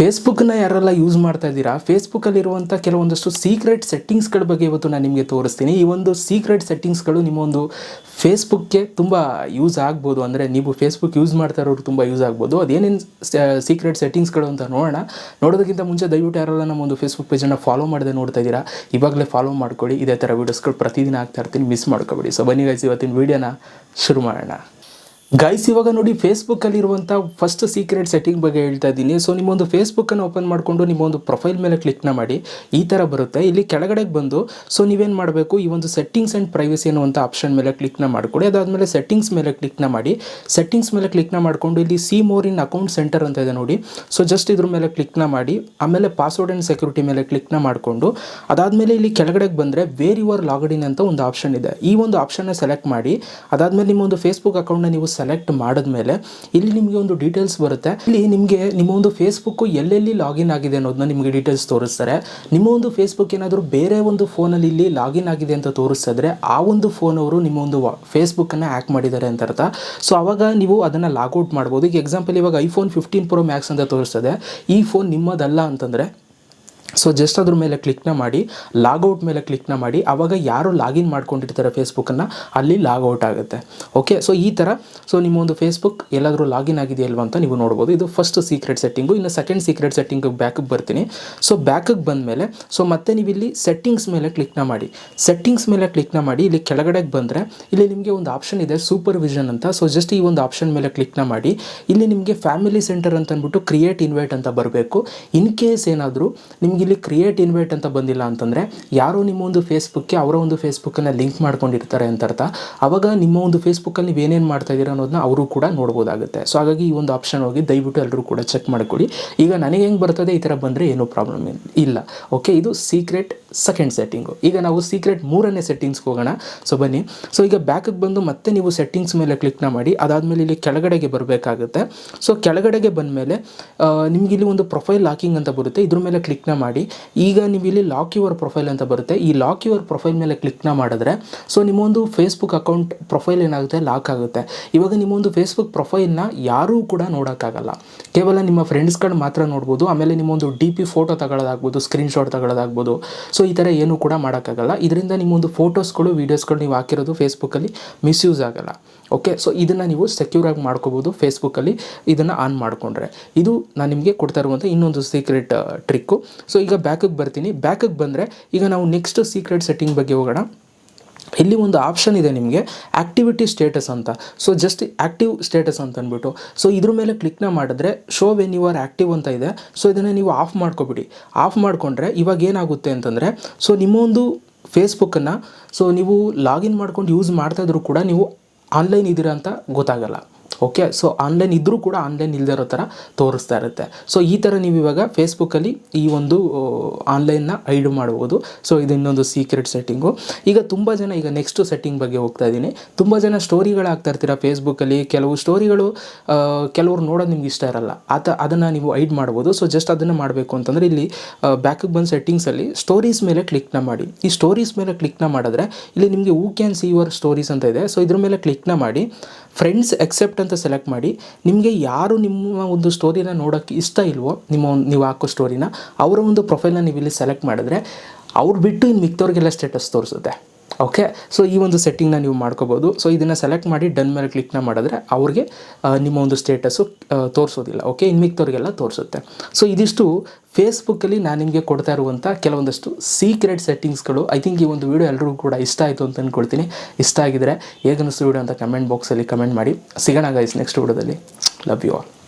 ಫೇಸ್ಬುಕ್ನ ಯಾರೆಲ್ಲ ಯೂಸ್ ಮಾಡ್ತಾ ಇದ್ದೀರಾ? ಫೇಸ್ಬುಕ್ಕಲ್ಲಿರುವಂಥ ಕೆಲವೊಂದಷ್ಟು ಸೀಕ್ರೆಟ್ ಸೆಟ್ಟಿಂಗ್ಸ್ಗಳ ಬಗ್ಗೆ ಇವತ್ತು ನಾನು ನಿಮಗೆ ತೋರಿಸ್ತೀನಿ. ಈ ಒಂದು ಸೀಕ್ರೆಟ್ ಸೆಟ್ಟಿಂಗ್ಸ್ಗಳು ನಿಮ್ಮ ಒಂದು ಫೇಸ್ಬುಕ್ಗೆ ತುಂಬ ಯೂಸ್ ಆಗ್ಬೋದು. ಅಂದರೆ ನೀವು ಫೇಸ್ಬುಕ್ ಯೂಸ್ ಮಾಡ್ತಾ ಇರೋರು ತುಂಬ ಯೂಸ್ ಆಗ್ಬೋದು. ಅದೇನೇನು ಸೀಕ್ರೆಟ್ ಸೆಟ್ಟಿಂಗ್ಸ್ಗಳು ಅಂತ ನೋಡೋಣ. ನೋಡೋದಕ್ಕಿಂತ ಮುಂಚೆ ದಯವಿಟ್ಟು ಯಾರೆಲ್ಲ ನಮ್ಮ ಒಂದು ಫೇಸ್ಬುಕ್ ಪೇಜನ್ನು ಫಾಲೋ ಮಾಡದೆ ನೋಡ್ತಾ ಇದ್ದೀರಾ, ಇವಾಗಲೇ ಫಾಲೋ ಮಾಡ್ಕೊಳ್ಳಿ. ಇದೇ ಥರ ವೀಡಿಯೋಸ್ಗಳು ಪ್ರತಿದಿನ ಆಗ್ತಾ ಇರ್ತೀನಿ. ಮಿಸ್ ಮಾಡ್ಕೊಬೇಡಿ. ಸೊ ಬನ್ನಿ ಗೈಸ್ ಇವತ್ತಿನ ವೀಡಿಯೋನ ಶುರು ಮಾಡೋಣ. ಗೈಸ್ ಇವಾಗ ನೋಡಿ ಫೇಸ್ಬುಕ್ಕಲ್ಲಿರುವಂಥ ಫಸ್ಟ್ ಸೀಕ್ರೆಟ್ ಸೆಟ್ಟಿಂಗ್ ಬಗ್ಗೆ ಹೇಳ್ತಾ ಇದ್ದೀನಿ. ಸೊ ನಿಮ್ಮೊಂದು ಫೇಸ್ಬುಕ್ಕನ್ನು ಓಪನ್ ಮಾಡಿಕೊಂಡು ನಿಮ್ಮ ಒಂದು ಪ್ರೊಫೈಲ್ ಮೇಲೆ ಕ್ಲಿಕ್ನ ಮಾಡಿ. ಈ ಥರ ಬರುತ್ತೆ. ಇಲ್ಲಿ ಕೆಳಗಡೆಗೆ ಬಂದು ಸೊ ನೀವೇನು ಮಾಡಬೇಕು? ಈ ಒಂದು ಸೆಟ್ಟಿಂಗ್ಸ್ ಆ್ಯಂಡ್ ಪ್ರೈವಸಿ ಅನ್ನುವಂಥ ಆಪ್ಷನ್ ಮೇಲೆ ಕ್ಲಿಕ್ನ ಮಾಡಿಕೊಡಿ. ಅದಾದಮೇಲೆ ಸೆಟ್ಟಿಂಗ್ಸ್ ಮೇಲೆ ಕ್ಲಿಕ್ನ ಮಾಡಿ. ಸೆಟ್ಟಿಂಗ್ಸ್ ಮೇಲೆ ಕ್ಲಿಕ್ನ ಮಾಡಿಕೊಂಡು ಇಲ್ಲಿ see more in account center ಅಂತ ಇದೆ ನೋಡಿ. ಸೊ ಜಸ್ಟ್ ಇದ್ರ ಮೇಲೆ ಕ್ಲಿಕ್ನ ಮಾಡಿ. ಆಮೇಲೆ ಪಾಸ್ವರ್ಡ್ ಆ್ಯಂಡ್ ಸೆಕ್ಯೂರಿಟಿ ಮೇಲೆ ಕ್ಲಿಕ್ನ ಮಾಡಿಕೊಂಡು. ಅದಾದಮೇಲೆ ಇಲ್ಲಿ ಕೆಳಗಡೆಗೆ ಬಂದರೆ ವೇರ್ ಯುವರ್ ಲಾಗಿನ್ ಅಂತ ಒಂದು ಆಪ್ಷನ್ ಇದೆ. ಈ ಒಂದು ಆಪ್ಷನ್ನ ಸೆಲೆಕ್ಟ್ ಮಾಡಿ. ಅದಾದಮೇಲೆ ನಿಮ್ಮ ಒಂದು ಫೇಸ್ಬುಕ್ ಅಕೌಂಟ್ನ ನೀವು ಸೆಲೆಕ್ಟ್ ಮಾಡಿದ್ಮೇಲೆ ಇಲ್ಲಿ ನಿಮಗೆ ಒಂದು ಡೀಟೇಲ್ಸ್ ಬರುತ್ತೆ. ಇಲ್ಲಿ ನಿಮಗೆ ನಿಮ್ಮ ಒಂದು ಫೇಸ್ಬುಕ್ ಎಲ್ಲೆಲ್ಲಿ ಲಾಗಿನ್ ಆಗಿದೆ ಅನ್ನೋದನ್ನ ನಿಮಗೆ ಡೀಟೇಲ್ಸ್ ತೋರಿಸ್ತಾರೆ. ನಿಮ್ಮ ಒಂದು ಫೇಸ್ಬುಕ್ ಏನಾದರೂ ಬೇರೆ ಒಂದು ಫೋನಲ್ಲಿ ಇಲ್ಲಿ ಲಾಗಿನ್ ಆಗಿದೆ ಅಂತ ತೋರಿಸಿದ್ರೆ ಆ ಒಂದು ಫೋನ್ ಅವರು ನಿಮ್ಮ ಒಂದು ಫೇಸ್ಬುಕ್ಕನ್ನು ಹ್ಯಾಕ್ ಮಾಡಿದ್ದಾರೆ ಅಂತ ಅರ್ಥ. ಸೊ ಅವಾಗ ನೀವು ಅದನ್ನು ಲಾಗೌಟ್ ಮಾಡ್ಬೋದು. ಈಗ ಎಕ್ಸಾಂಪಲ್ ಇವಾಗ ಐಫೋನ್ ಫಿಫ್ಟೀನ್ ಪ್ರೊ ಮ್ಯಾಕ್ಸ್ ಅಂತ ತೋರಿಸ್ತದೆ. ಈ ಫೋನ್ ನಿಮ್ಮದಲ್ಲ ಅಂತಂದರೆ ಸೊ ಜಸ್ಟ್ ಅದ್ರ ಮೇಲೆ ಕ್ಲಿಕ್ನ ಮಾಡಿ ಲಾಗೌಟ್ ಮೇಲೆ ಕ್ಲಿಕ್ನ ಮಾಡಿ ಆವಾಗ ಯಾರು ಲಾಗಿನ್ ಮಾಡ್ಕೊಂಡಿರ್ತಾರೆ ಫೇಸ್ಬುಕ್ಕನ್ನು ಅಲ್ಲಿ ಲಾಗೌಟ್ ಆಗುತ್ತೆ. ಓಕೆ ಸೊ ಈ ಥರ ಸೊ ನಿಮ್ಮ ಒಂದು ಫೇಸ್ಬುಕ್ ಎಲ್ಲಾದರೂ ಲಾಗಿನ್ ಆಗಿದೆಯಲ್ವ ಅಂತ ನೀವು ನೋಡ್ಬೋದು. ಇದು ಫಸ್ಟ್ ಸೀಕ್ರೆಟ್ ಸೆಟ್ಟಿಂಗು ಇನ್ನು ಸೆಕೆಂಡ್ ಸೀಕ್ರೆಟ್ ಸೆಟ್ಟಿಂಗ್ ಬ್ಯಾಕಿಗೆ ಬರ್ತೀನಿ. ಸೊ ಬಂದ ಮೇಲೆ ಸೊ ಮತ್ತೆ ನೀವು ಇಲ್ಲಿ ಸೆಟ್ಟಿಂಗ್ಸ್ ಮೇಲೆ ಕ್ಲಿಕ್ನ ಮಾಡಿ. ಸೆಟ್ಟಿಂಗ್ಸ್ ಮೇಲೆ ಕ್ಲಿಕ್ನ ಮಾಡಿ, ಇಲ್ಲಿ ಕೆಳಗಡೆಗೆ ಬಂದರೆ, ಇಲ್ಲಿ ನಿಮಗೆ ಒಂದು ಆಪ್ಷನ್ ಇದೆ ಸೂಪರ್ ವಿಷನ್ ಅಂತ. ಸೊ ಜಸ್ಟ್ ಈ ಒಂದು ಆಪ್ಷನ್ ಮೇಲೆ ಕ್ಲಿಕ್ನ ಮಾಡಿ. ಇಲ್ಲಿ ನಿಮಗೆ ಫ್ಯಾಮಿಲಿ ಸೆಂಟರ್ ಅಂತ ಅಂದ್ಬಿಟ್ಟು ಕ್ರಿಯೇಟ್ ಇನ್ವೈಟ್ ಅಂತ ಬರಬೇಕು. ಇನ್ ಕೇಸ್ ಏನಾದರೂ, ನಿಮ್ಗೆ ಇಲ್ಲಿ ಕ್ರಿಯೇಟ್ ಇನ್ವೈಟ್ ಅಂತ ಬಂದಿಲ್ಲ ಅಂತಂದರೆ ಯಾರೋ ನಿಮ್ಮ ಒಂದು ಫೇಸ್ಬುಕ್ಗೆ ಅವರ ಒಂದು ಫೇಸ್ಬುಕ್ಕನ್ನು ಲಿಂಕ್ ಮಾಡ್ಕೊಂಡಿರ್ತಾರೆ ಅಂತ ಅರ್ಥ. ಅವಾಗ ನಿಮ್ಮ ಒಂದು ಫೇಸ್ಬುಕ್ಕಲ್ಲಿ ನೀವು ಏನೇನು ಮಾಡ್ತಾ ಇದ್ದೀರಾ ಅನ್ನೋದನ್ನ ಅವರು ಕೂಡ ನೋಡ್ಬೋದಾಗುತ್ತೆ. ಸೊ ಹಾಗಾಗಿ ಈ ಒಂದು ಆಪ್ಷನ್ ಹೋಗಿ ದಯವಿಟ್ಟು ಎಲ್ಲರೂ ಕೂಡ ಚೆಕ್ ಮಾಡ್ಕೊಳ್ಳಿ ಈಗ ನನಗೆ ಹೆಂಗೆ ಬರ್ತದೆ ಈ ಥರ ಬಂದರೆ ಏನೂ ಪ್ರಾಬ್ಲಮ್ ಇಲ್ಲ. ಓಕೆ ಇದು ಸೀಕ್ರೆಟ್ ಸೆಕೆಂಡ್ ಸೆಟ್ಟಿಂಗು ಈಗ ನಾವು ಸೀಕ್ರೆಟ್ ಮೂರನೇ ಸೆಟ್ಟಿಂಗ್ಸ್ಗೆ ಹೋಗೋಣ. ಸೊ ಬನ್ನಿ. ಸೊ ಈಗ ಬ್ಯಾಕಿಗೆ ಬಂದು ಮತ್ತೆ ನೀವು ಸೆಟ್ಟಿಂಗ್ಸ್ ಮೇಲೆ ಕ್ಲಿಕ್ನ ಮಾಡಿ. ಅದಾದಮೇಲೆ ಇಲ್ಲಿ ಕೆಳಗಡೆಗೆ ಬರಬೇಕಾಗುತ್ತೆ. ಸೊ ಕೆಳಗಡೆಗೆ ಬಂದಮೇಲೆ ನಿಮಗೆ ಇಲ್ಲಿ ಒಂದು ಪ್ರೊಫೈಲ್ ಲಾಕಿಂಗ್ ಅಂತ ಬರುತ್ತೆ. ಇದ್ರ ಮೇಲೆ ಕ್ಲಿಕ್ನ ಮಾಡಿ. ಈಗ ನೀವು ಇಲ್ಲಿ ಲಾಕ್ ಯುವರ್ ಪ್ರೊಫೈಲ್ ಅಂತ ಬರುತ್ತೆ. ಈ ಲಾಕ್ ಯುವರ್ ಪ್ರೊಫೈಲ್ ಮೇಲೆ ಕ್ಲಿಕ್ನ ಮಾಡಿದ್ರೆ ಸೊ ನಿಮ್ಮೊಂದು ಫೇಸ್ಬುಕ್ ಅಕೌಂಟ್ ಪ್ರೊಫೈಲ್ ಏನಾಗುತ್ತೆ? ಲಾಕ್ ಆಗುತ್ತೆ. ಇವಾಗ ನಿಮ್ಮೊಂದು ಫೇಸ್ಬುಕ್ ಪ್ರೊಫೈಲ್ನ ಯಾರೂ ಕೂಡ ನೋಡೋಕ್ಕಾಗಲ್ಲ. ಕೇವಲ ನಿಮ್ಮ ಫ್ರೆಂಡ್ಸ್ಗಳು ಮಾತ್ರ ನೋಡ್ಬೋದು. ಆಮೇಲೆ ನಿಮ್ಮೊಂದು ಡಿ ಪಿ ಫೋಟೋ ತಗೊಳ್ಳೋದಾಗ್ಬೋದು ಸ್ಕ್ರೀನ್ಶಾಟ್ ತಗೊಳ್ಳೋದಾಗ್ಬೋದು. ಸೊ ಈ ಥರ ಏನೂ ಕೂಡ ಮಾಡೋಕ್ಕಾಗಲ್ಲ. ಇದರಿಂದ ನಿಮ್ಮೊಂದು ಫೋಟೋಸ್ಗಳು ವೀಡಿಯೋಸ್ಗಳು ನೀವು ಹಾಕಿರೋದು ಫೇಸ್ಬುಕ್ಕಲ್ಲಿ ಮಿಸ್ಯೂಸ್ ಆಗಲ್ಲ. ಓಕೆ ಸೊ ಇದನ್ನು ನೀವು ಸೆಕ್ಯೂರಾಗಿ ಮಾಡ್ಕೋಬೋದು ಫೇಸ್ಬುಕ್ಕಲ್ಲಿ ಇದನ್ನು ಆನ್ ಮಾಡಿಕೊಂಡ್ರೆ. ಇದು ನಾನು ನಿಮಗೆ ಕೊಡ್ತಾ ಇರುವಂಥ ಇನ್ನೊಂದು ಸೀಕ್ರೆಟ್ ಟ್ರಿಕ್ಕು ಸೊ ಈಗ ಬ್ಯಾಕಿಗೆ ಬರ್ತೀನಿ. ಬ್ಯಾಕಿಗೆ ಬಂದರೆ ಈಗ ನಾವು ನೆಕ್ಸ್ಟ್ ಸೀಕ್ರೆಟ್ ಸೆಟ್ಟಿಂಗ್ ಬಗ್ಗೆ ಹೋಗೋಣ. ಇಲ್ಲಿ ಒಂದು ಆಪ್ಷನ್ ಇದೆ ನಿಮಗೆ ಆ್ಯಕ್ಟಿವಿಟಿ ಸ್ಟೇಟಸ್ ಅಂತ. ಸೊ ಜಸ್ಟ್ ಆ್ಯಕ್ಟಿವ್ ಸ್ಟೇಟಸ್ ಅಂತ ಅಂದ್ಬಿಟ್ಟು. ಸೊ ಇದ್ರ ಮೇಲೆ ಕ್ಲಿಕ್ನ ಮಾಡಿದ್ರೆ show when you are active ಅಂತ ಇದೆ. ಸೊ ಇದನ್ನು ನೀವು ಆಫ್ ಮಾಡ್ಕೊಬಿಡಿ. ಆಫ್ ಮಾಡಿಕೊಂಡ್ರೆ ಇವಾಗ ಏನಾಗುತ್ತೆ ಅಂತಂದರೆ ಸೊ ನಿಮ್ಮೊಂದು ಫೇಸ್ಬುಕ್ಕನ್ನು ಸೊ ನೀವು ಲಾಗಿನ್ ಮಾಡ್ಕೊಂಡು ಯೂಸ್ ಮಾಡ್ತಾಯಿದ್ರು ಕೂಡ ನೀವು ಆನ್ಲೈನ್ ಇದ್ದೀರಾ ಅಂತ ಗೊತ್ತಾಗಲ್ಲ. ಓಕೆ ಸೊ ಆನ್ಲೈನ್ ಇದ್ದರೂ ಕೂಡ ಆನ್ಲೈನ್ ಇಲ್ಲದೇ ಇರೋ ಥರ ತೋರಿಸ್ತಾ ಇರುತ್ತೆ. ಸೊ ಈ ಥರ ನೀವು ಇವಾಗ ಫೇಸ್ಬುಕ್ಕಲ್ಲಿ ಈ ಒಂದು ಆನ್ಲೈನ್ನ ಐಡ್ ಮಾಡ್ಬೋದು. ಸೊ ಇದು ಇನ್ನೊಂದು ಸೀಕ್ರೆಟ್ ಸೆಟ್ಟಿಂಗು ಈಗ ತುಂಬ ಜನ ಈಗ ನೆಕ್ಸ್ಟ್ ಸೆಟ್ಟಿಂಗ್ ಬಗ್ಗೆ ಹೋಗ್ತಾ ಇದ್ದೀನಿ. ತುಂಬ ಜನ ಸ್ಟೋರಿಗಳು ಹಾಕ್ತಾ ಇರ್ತೀರ ಫೇಸ್ಬುಕ್ಕಲ್ಲಿ ಕೆಲವು ಸ್ಟೋರಿಗಳು ಕೆಲವರು ನೋಡೋದು ನಿಮ್ಗೆ ಇಷ್ಟ ಇರಲ್ಲ. ಆತ, ಅದನ್ನು ನೀವು ಐಡ್ ಮಾಡ್ಬೋದು. ಸೊ ಜಸ್ಟ್ ಅದನ್ನು ಮಾಡಬೇಕು ಅಂತಂದರೆ ಇಲ್ಲಿ ಬ್ಯಾಕಿಗೆ ಬಂದು ಸೆಟ್ಟಿಂಗ್ಸಲ್ಲಿ ಸ್ಟೋರೀಸ್ ಮೇಲೆ ಕ್ಲಿಕ್ನ ಮಾಡಿ. ಈ ಸ್ಟೋರೀಸ್ ಮೇಲೆ ಕ್ಲಿಕ್ನ ಮಾಡಿದ್ರೆ ಇಲ್ಲಿ ನಿಮಗೆ who can see your stories ಅಂತ ಇದೆ. ಸೊ ಇದ್ರ ಮೇಲೆ ಕ್ಲಿಕ್ನ ಮಾಡಿ. ಫ್ರೆಂಡ್ಸ್ ಎಕ್ಸೆಪ್ಟ್ ಅಂತ ಸೆಲೆಕ್ಟ್ ಮಾಡಿ, ನಿಮಗೆ ಯಾರು ನಿಮ್ಮ ಒಂದು ಸ್ಟೋರಿನ ನೋಡೋಕ್ಕೆ ಇಷ್ಟ ಇಲ್ವೋ, ನಿಮ್ಮ ನೀವು ಹಾಕೋ ಸ್ಟೋರಿನ ಅವರ ಒಂದು ಪ್ರೊಫೈಲ್ನ ನೀವು ಇಲ್ಲಿ ಸೆಲೆಕ್ಟ್ ಮಾಡಿದ್ರೆ, ಅವ್ರು ಬಿಟ್ಟು ಇನ್ನು ಮಿಕ್ತವ್ರಿಗೆಲ್ಲ ಸ್ಟೇಟಸ್ ತೋರಿಸುತ್ತೆ. ಓಕೆ ಸೊ ಈ ಒಂದು ಸೆಟ್ಟಿಂಗ್ನ ನೀವು ಮಾಡ್ಕೋಬೋದು. ಸೊ ಇದನ್ನು ಸೆಲೆಕ್ಟ್ ಮಾಡಿ ಡನ್ ಮೇಲೆ ಕ್ಲಿಕ್ನ ಮಾಡಿದ್ರೆ ಅವ್ರಿಗೆ ನಿಮ್ಮ ಒಂದು ಸ್ಟೇಟಸ್ಸು ತೋರಿಸೋದಿಲ್ಲ. ಓಕೆ ಇನ್ನು ಮಿಕ್ತವ್ರಿಗೆಲ್ಲ ತೋರಿಸುತ್ತೆ. ಸೊ ಇದಿಷ್ಟು ಫೇಸ್ಬುಕ್ಕಲ್ಲಿ ನಾನು ನಿಮಗೆ ಕೊಡ್ತಾ ಇರುವಂಥ ಕೆಲವೊಂದಷ್ಟು ಸೀಕ್ರೆಟ್ ಸೆಟ್ಟಿಂಗ್ಸ್ಗಳು ಐ ಥಿಂಕ್ ಈ ಒಂದು ವೀಡಿಯೋ ಎಲ್ಲರಿಗೂ ಕೂಡ ಇಷ್ಟ ಆಯಿತು ಅಂತ ಅಂದ್ಕೊಳ್ತೀನಿ ಇಷ್ಟ ಆಗಿದ್ರೆ ಹೇಗನ್ನಿಸ್ತು ವೀಡಿಯೋ ಅಂತ ಕಮೆಂಟ್ ಬಾಕ್ಸಲ್ಲಿ ಕಮೆಂಟ್ ಮಾಡಿ. ಸಿಗೋಣ ಗೈಸ್ ನೆಕ್ಸ್ಟ್ ವೀಡಿಯೋದಲ್ಲಿ ಲವ್ ಯು ಆಲ್